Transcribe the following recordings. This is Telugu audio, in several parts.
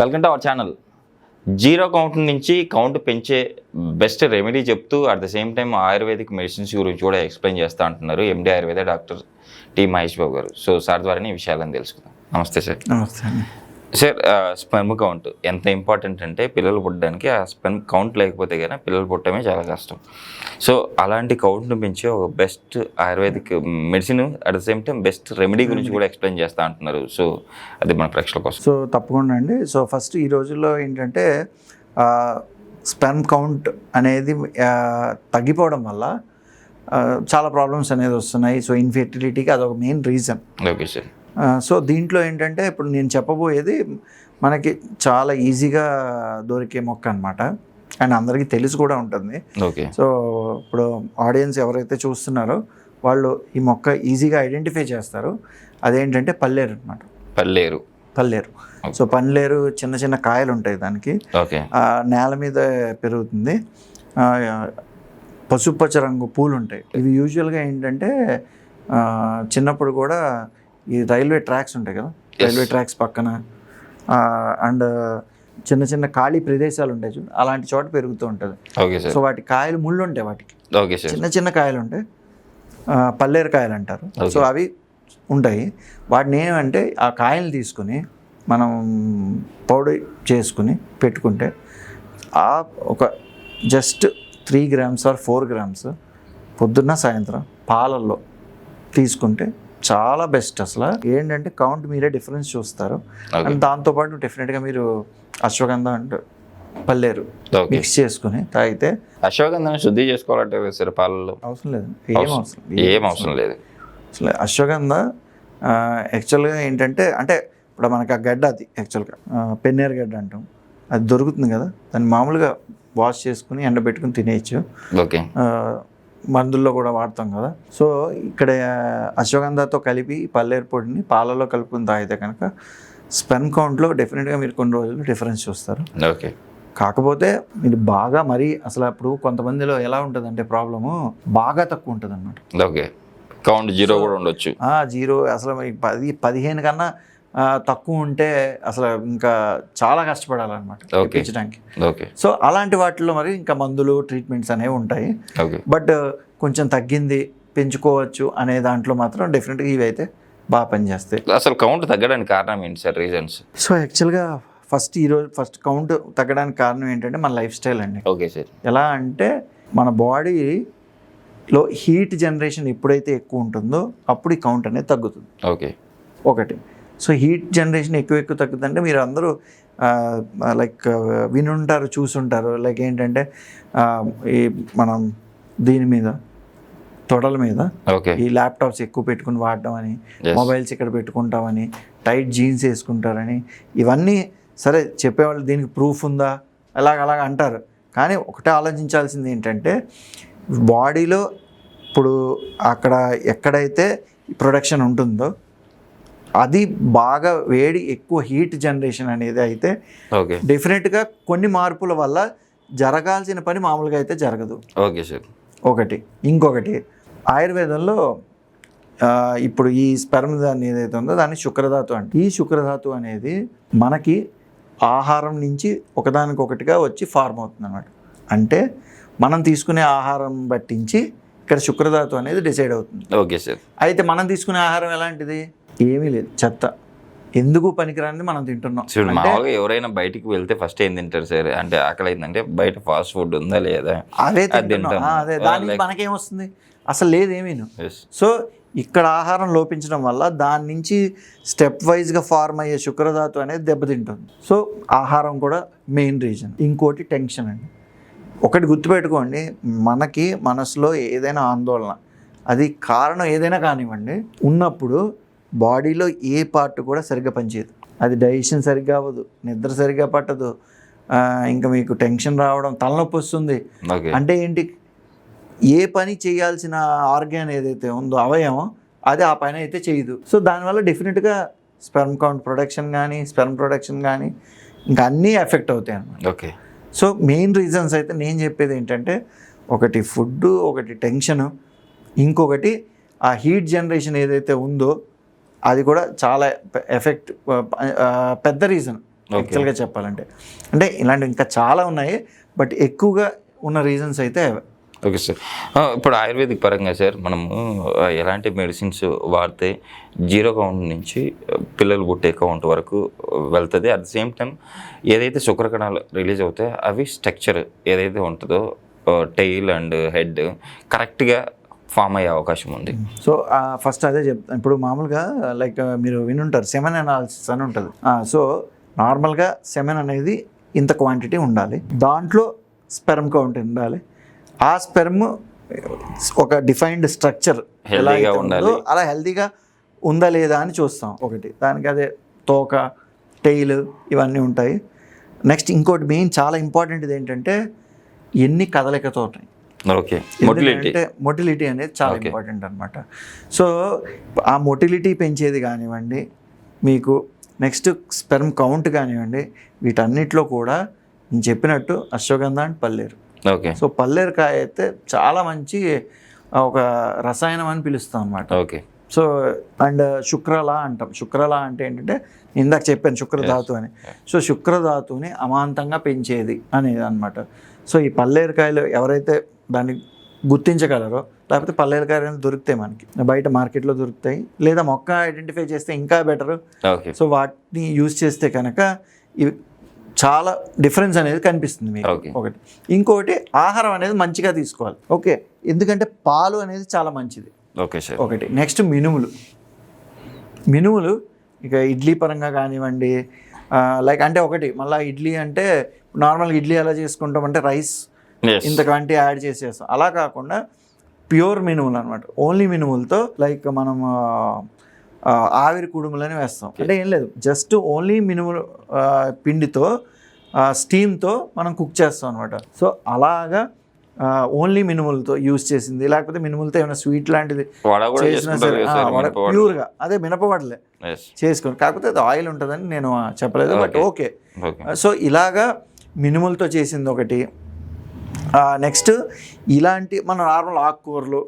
Welcome to our channel. Zero count నుంచి కౌంట్ పెంచే బెస్ట్ రెమెడీ చెప్తూ at the same time ayurvedic medicines గురించి కూడా ఎక్స్ప్లెయిన్ చేస్తూ అంటున్నారు MD Ayurveda doctor T Mahesh Babu garu. So sir ద్వారానే ఈ విషయాలను తెలుసుకుందాం. Namaste sir. Namaste sir sperm count ఎంత ఇంపార్టెంట్ అంటే పిల్లలు పుట్టడానికి ఆ స్పెర్మ్ కౌంట్ లేకపోతే కానీ పిల్లలు పుట్టడమే చాలా కష్టం. సో అలాంటి కౌంట్ను పెంచే ఒక best ayurvedic medicine at the same time best remedy గురించి కూడా ఎక్స్ప్లెయిన్ చేస్తూ అంటున్నారు. సో అది మన ప్రేక్షకుల కోసం. సో తప్పకుండా అండి. సో ఫస్ట్ ఈ రోజుల్లో ఏంటంటే స్పెర్మ్ కౌంట్ అనేది తగ్గిపోవడం వల్ల చాలా ప్రాబ్లమ్స్ అనేది వస్తున్నాయి. సో ఇన్ఫెర్టిలిటీకి అదొక main reason okay sir so దీంట్లో ఏంటంటే ఇప్పుడు నేను చెప్పబోయేది మనకి చాలా ఈజీగా దొరికే మొక్క అనమాట అండ్ అందరికీ తెలిసి కూడా ఉంటుంది. ఓకే. సో ఇప్పుడు ఆడియన్స్ ఎవరైతే చూస్తున్నారో వాళ్ళు ఈ మొక్క ఈజీగా ఐడెంటిఫై చేస్తారు. అదేంటంటే పల్లేరు అనమాట పల్లేరు. పల్లేరు. సో పల్లేరు చిన్న చిన్న కాయలు ఉంటాయి దానికి. నేల మీద పెరుగుతుంది. పసుపచ్చ రంగు పూలు ఉంటాయి. ఇవి యూజువల్గా ఏంటంటే చిన్నప్పుడు కూడా ఈ రైల్వే ట్రాక్స్ ఉంటాయి కదా? రైల్వే ట్రాక్స్ పక్కన. అండ్ చిన్న చిన్న ఖాళీ ప్రదేశాలు ఉంటాయి చూడు అలాంటి చోట పెరుగుతూ ఉంటుంది. సో వాటి కాయలు ముళ్ళు ఉంటాయి వాటికి. చిన్న చిన్న కాయలు ఉంటాయి. పల్లేరు కాయలు అంటారు. సో అవి ఉంటాయి. వాటిని ఏమంటే ఆ కాయలు తీసుకుని మనం పౌడర్ చేసుకుని పెట్టుకుంటే ఆ ఒక just three grams or four grams పొద్దున్న సాయంత్రం పాలల్లో తీసుకుంటే చాలా బెస్ట్ అసలు. ఏంటంటే కౌంట్ మీరే డిఫరెన్స్ చూస్తారు. అండ్ దాంతోపాటు డెఫినెట్గా మీరు అశ్వగంధ అంటే పల్లేరు మిక్స్ చేసుకుని తాగితే అశ్వగంధాన్ని శుద్ధి చేసుకోవాలంటే సార్ పాలలో? అవసరం లేదు. ఏం అవసరం- ఏం అవసరం లేదు. అసలు అశ్వగంధ యాక్చువల్గా ఏంటంటే అంటే ఇప్పుడు మనకి ఆ గడ్డ అది యాక్చువల్గా పెన్నేరు గడ్డ అంటాం. అది దొరుకుతుంది కదా. దాన్ని మామూలుగా వాష్ చేసుకుని ఎండబెట్టుకుని తినేయచ్చు. ఓకే. మందుల్లో కూడా వాడతాం కదా. సో ఇక్కడ అశ్వగంధతో కలిపి పల్లేరు పొడిని పాలలో కలుపుకుని తాగితే కనుక స్పెర్మ్ కౌంట్లో డెఫినెట్గా మీరు కొన్ని రోజులు డిఫరెన్స్ చూస్తారు. ఓకే. కాకపోతే మీరు బాగా మరీ అసలు అప్పుడు కొంతమందిలో ఎలా ఉంటుందంటే ప్రాబ్లము బాగా తక్కువ ఉంటుంది అనమాట ఓకే. కౌంట్ జీరో కూడా ఉండొచ్చు. జీరో అసలు పది పదిహేను కన్నా తక్కువ ఉంటే అసలు ఇంకా చాలా కష్టపడాలన్నమాట. తెప్పించడానికి. ఓకే సో అలాంటి వాటిల్లో మరి ఇంకా మందులు ట్రీట్మెంట్స్ అనేవి ఉంటాయి. బట్ కొంచెం తగ్గింది పెంచుకోవచ్చు అనే దాంట్లో మాత్రం డెఫినెట్గా ఇవి అయితే బాగా పనిచేస్తాయి. అసలు కౌంట్ తగ్గడానికి కారణం ఏంటి సార్ రీజన్స్ సో యాక్చువల్గా ఫస్ట్ ఈరోజు ఫస్ట్ కౌంట్ తగ్గడానికి కారణం ఏంటంటే మన లైఫ్ స్టైల్ అండి. ఓకే సార్ ఎలా అంటే మన బాడీలో హీట్ జనరేషన్ ఎప్పుడైతే ఎక్కువ ఉంటుందో అప్పుడు ఈ కౌంట్ అనేది తగ్గుతుంది. ఓకే ఒకటి. సో హీట్ జనరేషన్ ఎక్కువ ఎక్కువ తగ్గుతుందంటే మీరు అందరూ లైక్ వినుంటారు చూసుంటారు. లైక్ ఏంటంటే ఈ మనం దీని మీద తొడల మీద ఈ ల్యాప్టాప్స్ ఎక్కువ పెట్టుకుని వాడడం అని. మొబైల్స్ ఇక్కడ పెట్టుకుంటామని టైట్ జీన్స్ వేసుకుంటారని ఇవన్నీ సరే చెప్పేవాళ్ళు దీనికి ప్రూఫ్ ఉందా? అలాగ అలాగ అంటారు. కానీ ఒకటే ఆలోచించాల్సింది ఏంటంటే బాడీలో ఇప్పుడు అక్కడ ఎక్కడైతే ప్రొడక్షన్ ఉంటుందో అది బాగా వేడి ఎక్కువ హీట్ జనరేషన్ అనేది అయితే ఓకే. డెఫినెట్గా కొన్ని మార్పుల వల్ల జరగాల్సిన పని మామూలుగా అయితే జరగదు. Okay sir. ఒకటి. ఇంకొకటి ఆయుర్వేదంలో ఇప్పుడు ఈ స్పెర్మ్ దాన్ని ఏదైతే ఉందో దాన్ని శుక్రధాతు అంటే. ఈ శుక్రధాతు అనేది మనకి ఆహారం నుంచి ఒకదానికొకటిగా వచ్చి ఫార్మ్ అవుతుంది అనమాట అంటే మనం తీసుకునే ఆహారం బట్టించి ఇక్కడ శుక్రధాతు అనేది డిసైడ్ అవుతుంది. Okay sir. అయితే మనం తీసుకునే ఆహారం ఎలాంటిది? ఏమీ లేదు. చెత్త. ఎందుకు పనికిరానిది మనం తింటున్నాం. చూడు మామూలుగా ఎవరైనా బయటికి వెళ్తే ఫస్ట్ ఏం తింటారు సార్? అంటే ఆకలి అయిందంటే బయట ఫాస్ట్ ఫుడ్ ఉందా లేదా? అదే అది తింటాం. దానికి Like- మనకేం వస్తుంది? అసలు లేదు ఏమీను ఎస్ సో ఇక్కడ ఆహారం లోపించడం వల్ల దాని నుంచి స్టెప్ వైజ్గా ఫార్మ్ అయ్యే శుక్రధాతు అనేది దెబ్బతింటుంది. సో ఆహారం కూడా మెయిన్ రీజన్ ఇంకోటి టెన్షన్ అండి. ఒకటి గుర్తుపెట్టుకోండి మనకి మనసులో ఏదైనా ఆందోళన అది కారణం ఏదైనా కానివ్వండి ఉన్నప్పుడు బాడీలో ఏ పార్ట్ కూడా సరిగ్గా పనిచేయదు. అది డైజెషన్ సరిగ్గా అవ్వదు నిద్ర సరిగ్గా పట్టదు ఇంకా మీకు టెన్షన్ రావడం తలనొప్పి వస్తుంది. అంటే ఏంటి? ఏ పని చేయాల్సిన ఆర్గాన్ ఏదైతే ఉందో అవయవం అది ఆ పని అయితే చేయదు. సో దానివల్ల డెఫినెట్గా స్పెర్మ్ కౌంట్ ప్రొడక్షన్ కానీ స్పెర్మ్ ప్రొడక్షన్ కానీ ఇంకా అన్నీ ఎఫెక్ట్ అవుతాయి అన్నమాట. ఓకే. సో మెయిన్ రీజన్స్ అయితే నేను చెప్పేది ఏంటంటే ఒకటి ఫుడ్ ఒకటి టెన్షన్ ఇంకొకటి ఆ హీట్ జనరేషన్ ఏదైతే ఉందో అది కూడా చాలా ఎఫెక్ట్ పెద్ద రీజన్ యాక్చువల్గా చెప్పాలంటే. అంటే ఇలాంటివి ఇంకా చాలా ఉన్నాయి బట్ ఎక్కువగా ఉన్న రీజన్స్ అయితే ఓకే సార్ ఇప్పుడు ఆయుర్వేదిక్ పరంగా సార్ మనము ఎలాంటి మెడిసిన్స్ వాడితే జీరో కౌంట్ నుంచి పిల్లలు పుట్టే కౌంట్ వరకు వెళ్తుంది. అట్ ద సేమ్ టైం ఏదైతే శుక్రకణాలు రిలీజ్ అవుతాయో అవి స్ట్రక్చర్ ఏదైతే ఉంటుందో టెయిల్ అండ్ హెడ్ కరెక్ట్గా ఫామ్ అయ్యే అవకాశం ఉంది. సో ఫస్ట్ అదే చెప్తాను ఇప్పుడు మామూలుగా లైక్ మీరు వినుంటారు సెమెన్ అనాలిసిస్ అని ఉంటుంది. సో నార్మల్గా సెమెన్ అనేది ఇంత క్వాంటిటీ ఉండాలి. దాంట్లో స్పెర్మ్ కౌంట్ ఉండాలి. ఆ స్పెర్మ్ ఒక డిఫైన్డ్ స్ట్రక్చర్ Healthy గా ఉండాలి. అలా హెల్తీగా ఉందా లేదా అని చూస్తాం. ఒకటి దానికి అదే తోక టెయిల్ ఇవన్నీ ఉంటాయి. నెక్స్ట్ ఇంకోటి మెయిన్ చాలా ఇంపార్టెంట్ ఏంటంటే ఎన్ని కదలికతో ఉన్నాయి ఓకే. మొటిలిటీ అంటే మొటిలిటీ అనేది చాలా. ఇంపార్టెంట్ అనమాట సో ఆ మొటిలిటీ పెంచేది కానివ్వండి మీకు నెక్స్ట్ స్పెర్మ్ కౌంట్ కానివ్వండి వీటన్నిటిలో కూడా నేను చెప్పినట్టు అశ్వగంధ అండ్ పల్లేరు. ఓకే. సో పల్లేరు కాయ అయితే చాలా మంచి ఒక రసాయనం అని పిలుస్తాం అనమాట ఓకే. సో అండ్ శుక్రల అంటాం. శుక్రల అంటే ఏంటంటే ఇందాక చెప్పాను శుక్రధాతు అని. సో శుక్రధాతుని అమాంతంగా పెంచేది అనేది అనమాట సో ఈ పల్లేరుకాయలు ఎవరైతే దాన్ని గుర్తించగలరో లేకపోతే పల్లేరుకాయలు అనేది దొరుకుతాయి మనకి. బయట మార్కెట్లో దొరుకుతాయి. లేదా మొక్క ఐడెంటిఫై చేస్తే ఇంకా బెటర్. సో వాటిని యూజ్ చేస్తే కనుక ఇవి చాలా డిఫరెన్స్ అనేది కనిపిస్తుంది మీకు. ఒకటి. ఇంకోటి ఆహారం అనేది మంచిగా తీసుకోవాలి. ఓకే. ఎందుకంటే పాలు అనేది చాలా మంచిది. Okay sir. ఒకటి. నెక్స్ట్ మినుములు. మినుములు ఇక ఇడ్లీ పరంగా కానివ్వండి లైక్ అంటే ఒకటి. మళ్ళీ ఇడ్లీ అంటే నార్మల్గా ఇడ్లీ ఎలా చేసుకుంటాం అంటే రైస్ ఇంత క్వాంటిటీ యాడ్ చేసేస్తాం. అలా కాకుండా ప్యూర్ మినుములు అనమాట ఓన్లీ మినుములతో లైక్ మనం ఆవిరి కుడుములని వేస్తాం. అంటే ఏం లేదు. జస్ట్ ఓన్లీ మినుములు పిండితో స్టీమ్తో మనం కుక్ చేస్తాం అనమాట సో అలాగా ఓన్లీ మినుములతో యూస్ చేసింది. లేకపోతే మినుములతో ఏమైనా స్వీట్ లాంటిది చేసినా సరే. ప్యూర్గా అదే మినపవడలే. చేసుకోండి కాకపోతే అది ఆయిల్ ఉంటుందని నేను చెప్పలేదు బట్ ఓకే సో ఇలాగా మినుములతో చేసింది ఒకటి. నెక్స్ట్ ఇలాంటి మన నార్మల్ ఆకుకూరలు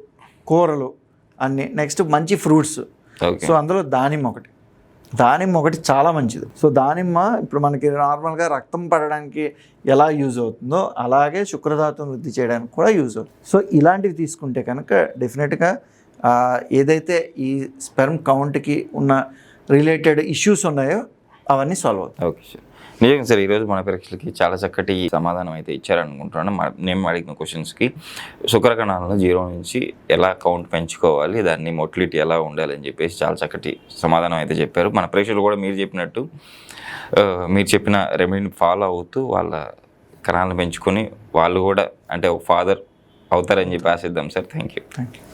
కూరలు అన్ని. నెక్స్ట్ మంచి ఫ్రూట్స్ సో అందులో దానిమ్మ ఒకటి. దానిమ్మ ఒకటి చాలా మంచిది. సో దానిమ్మ ఇప్పుడు మనకి నార్మల్గా రక్తం పడడానికి ఎలా యూజ్ అవుతుందో అలాగే శుక్రధాతువును వృద్ధి చేయడానికి కూడా యూజ్ అవుతుంది. సో ఇలాంటివి తీసుకుంటే కనుక డెఫినెట్గా ఏదైతే ఈ స్పెర్మ్ కౌంట్కి ఉన్న రిలేటెడ్ ఇష్యూస్ ఉన్నాయో అవన్నీ సాల్వ్ అవుతాయి. ఓకే సార్ నిజంగా సార్ ఈరోజు మన పరీక్షలకి చాలా చక్కటి సమాధానం అయితే ఇచ్చారనుకుంటున్నాను. నేను అడిగిన క్వశ్చన్స్కి శుక్రకణాలను జీరో నుంచి ఎలా కౌంట్ పెంచుకోవాలి దాన్ని మొటిలిటీ ఎలా ఉండాలి అని చెప్పేసి చాలా చక్కటి సమాధానం అయితే చెప్పారు. మన ప్రేక్షకులు కూడా మీరు చెప్పినట్టు మీరు చెప్పిన రెమెడీని ఫాలో అవుతూ వాళ్ళ కణాలను పెంచుకొని వాళ్ళు కూడా అంటే ఒక ఫాదర్ అవుతారని చెప్పి ఆశిద్దాం sir. Thank you thank you